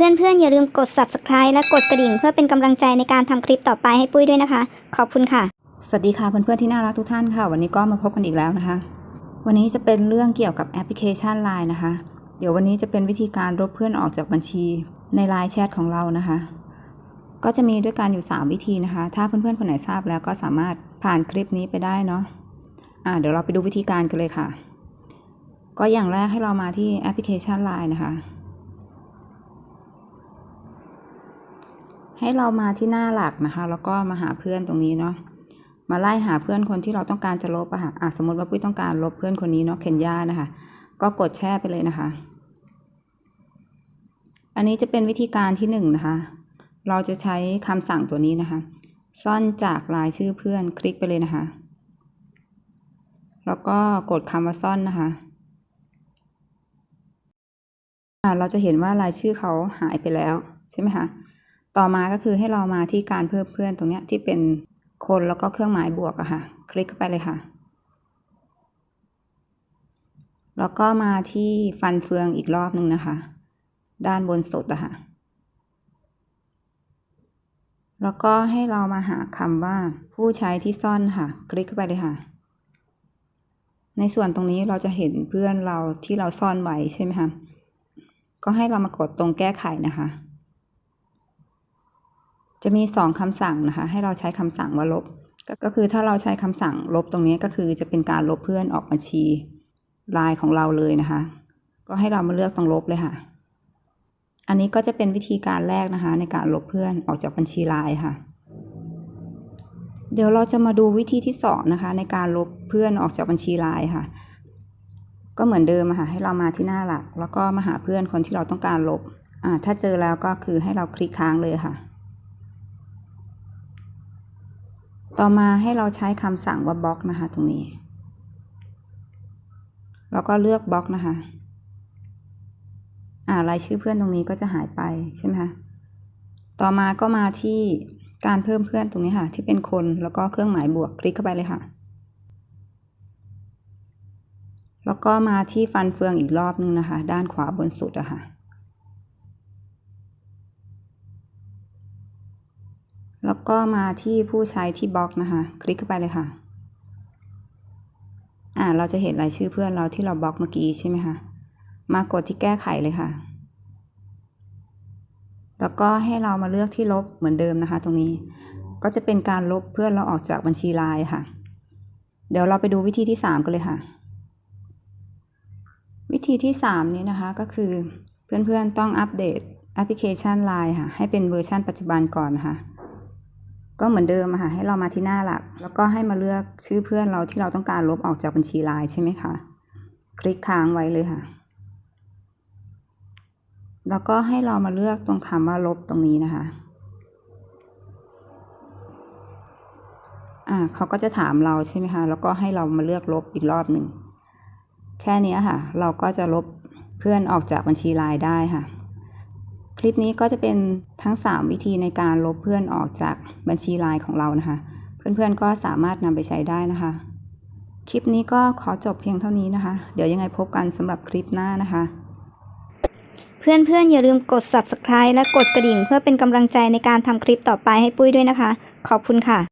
เพื่อนๆ อย่าลืมกด subscribe และกดกระดิ่งเพื่อเป็นกำลังใจในการทำคลิปต่อไปให้ปุ้ยด้วยนะคะ ขอบคุณค่ะ สวัสดีค่ะเพื่อนๆที่น่ารักทุกท่านค่ะ วันนี้ก็มาพบกันอีกแล้วนะคะ วันนี้จะเป็นเรื่องเกี่ยวกับแอปพลิเคชัน Line นะคะ เดี๋ยววันนี้จะเป็นวิธีการลบเพื่อนออกจากบัญชีใน Line แชทของเรานะคะ ก็จะมีด้วยกันอยู่ 3 วิธีนะคะ ถ้าเพื่อนๆคนไหนทราบแล้วก็สามารถผ่านคลิปนี้ไปได้เนาะอ่าเดี๋ยวเราไปดูวิธีการกันเลยค่ะ ก็อย่างแรกให้เรามาที่แอปพลิเคชัน Line นะคะ ให้เรามาที่หน้าหลักนะคะ แล้วก็มาหาเพื่อนตรงนี้เนาะมาไล่หาเพื่อนคนที่เราต้องการจะลบอะค่ะอะสมมติว่าปุ้ยต้องการลบเพื่อนคนนี้เนาะเคนยานะคะ ก็กดแช่ไปเลยนะคะ อันนี้จะเป็นวิธีการที่หนึ่งนะคะ เราจะใช้คำสั่งตัวนี้นะคะ ซ่อนจากรายชื่อเพื่อนคลิกไปเลยนะคะ แล้วก็กดคำว่าซ่อนนะคะอะเราจะเห็นว่ารายชื่อเขาหายไปแล้วใช่ไหมคะ ต่อมาก็คือให้เรามาที่การเพิ่มเพื่อนตรงเนี้ยที่เป็นคนแล้วก็เครื่องหมายบวกอะค่ะ คลิกเข้าไปเลยค่ะ แล้วก็มาที่ฟันเฟืองอีกรอบหนึ่งนะคะ ด้านบนสุดอะค่ะ แล้วก็ให้เรามาหาคำว่าผู้ใช้ที่ซ่อนค่ะ คลิกเข้าไปเลยค่ะ ในส่วนตรงนี้เราจะเห็นเพื่อนเราที่เราซ่อนไว้ใช่ไหมคะ ก็ให้เรามากดตรงแก้ไขนะคะ จะมีสองคำสั่งนะคะ ให้เราใช้คำสั่งว่าลบ ก็คือถ้าเราใช้คำสั่งลบตรงนี้ก็คือจะเป็นการลบเพื่อนออกบัญชีลน์ของเราเลยนะคะ ก็ให้เรามาเลือกตรงลบเลยค่ะ อันนี้ก็จะเป็นวิธีการแรกนะคะ ในการลบเพื่อนออกจากบัญชีลน์ค่ะ เดี๋ยวเราจะมาดูวิธีที่สองนะคะ ในการลบเพื่อนออกจากบัญชีลน์ค่ะ ก็เหมือนเดิมค่ะให้เรามาที่หน้าหลัก แล้วก็มาหาเพื่อนคนที่เราต้องการลบ อ่า ถ้าเจอแล้วก็คือให้เราคลิกค้างเลยค่ะ ต่อมาให้เราใช้คำสั่งว่าบล็อกนะคะ ตรงนี้ แล้วก็เลือกบล็อกนะคะ อ่ารายชื่อเพื่อนตรงนี้ก็จะหายไปใช่ไหมคะต่อมาก็มาที่การเพิ่มเพื่อนตรงนี้ค่ะ ที่เป็นคนแล้วก็เครื่องหมายบวกคลิกเข้าไปเลยค่ะ แล้วก็มาที่ฟันเฟืองอีกรอบนึงนะคะ ด้านขวาบนสุดอะค่ะ แล้วก็มาที่ผู้ใช้ที่บล็อกนะคะ คลิกเข้าไปเลยค่ะ อ่า เราจะเห็นรายชื่อเพื่อนเราที่เราบล็อกเมื่อกี้ใช่ไหมคะ มากดที่แก้ไขเลยค่ะ แล้วก็ให้เรามาเลือกที่ลบเหมือนเดิมนะคะ ตรงนี้ ก็จะเป็นการลบเพื่อนเราออกจากบัญชีไลน์ค่ะ เดี๋ยวเราไปดูวิธีที่สามกันเลยค่ะ วิธีที่สามนี้นะคะก็คือเพื่อนๆต้องอัปเดตแอปพลิเคชัน Line ค่ะ ให้เป็นเวอร์ชันปัจจุบันก่อนนะคะ ก็เหมือนเดิมค่ะให้เรามาที่หน้าหลัก แล้วก็ให้มาเลือกชื่อเพื่อนเราที่เราต้องการลบออกจากบัญชีไลน์ใช่ไหมคะ คลิกค้างไว้เลยค่ะ แล้วก็ให้เรามาเลือกตรงคำว่าลบตรงนี้นะคะอ่าเขาก็จะถามเราใช่ไหมคะ แล้วก็ให้เรามาเลือกลบอีกรอบหนึ่ง แค่นี้ค่ะ เราก็จะลบเพื่อนออกจากบัญชีไลน์ได้ค่ะ คลิปนี้ก็จะเป็นทั้ง 3 วิธีในการลบเพื่อนออกจากบัญชีไลน์ของเรานะคะ เพื่อนๆก็สามารถนำไปใช้ได้นะคะ คลิปนี้ก็ขอจบเพียงเท่านี้นะคะ เดี๋ยวยังไงพบกันสำหรับคลิปหน้านะคะ เพื่อนๆอย่าลืมกด subscribe และกดกระดิ่ง เพื่อเป็นกำลังใจในการทำคลิปต่อไปให้ปุ้ยด้วยนะคะ ขอบคุณค่ะ